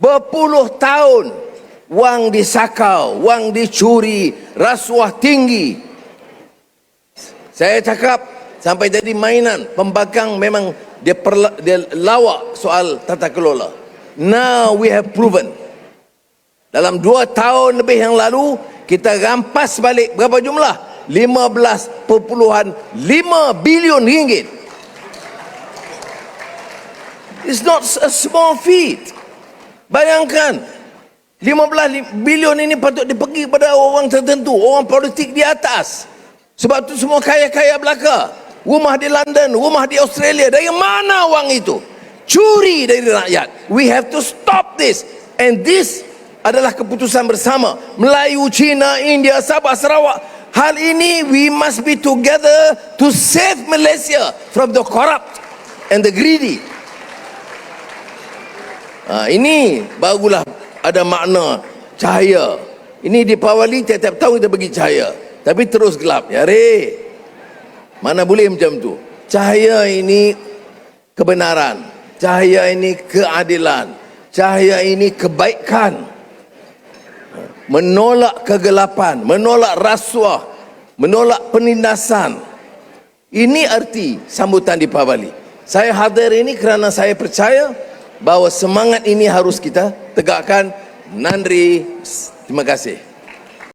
Berpuluh tahun wang disakau, wang dicuri, rasuah tinggi. Saya cakap sampai jadi mainan, pembangkang memang dia, perla, dia lawak soal tata kelola. Now we have proven. Dalam dua tahun lebih yang lalu, kita rampas balik berapa jumlah? 15.5 bilion ringgit. It's not a small feat. Bayangkan, 15 bilion ini patut dipergi kepada orang tertentu, orang politik di atas. Sebab tu semua kaya-kaya belaka. Rumah di London, rumah di Australia. Dari mana wang itu? Curi dari rakyat. We have to stop this. And this adalah keputusan bersama. Melayu, Cina, India, Sabah, Sarawak. Hal ini we must be together to save Malaysia from the corrupt and the greedy. Ha, ini barulah ada makna cahaya. Ini di Pawali tiap-tiap tahun kita bagi cahaya. Tapi terus gelap. Ya re. Mana boleh macam tu. Cahaya ini kebenaran. Cahaya ini keadilan. Cahaya ini kebaikan. Menolak kegelapan. Menolak rasuah. Menolak penindasan. Ini arti sambutan di Pawali. Saya hadir ini kerana saya percaya bahawa semangat ini harus kita tegakkan. Nandri, terima kasih.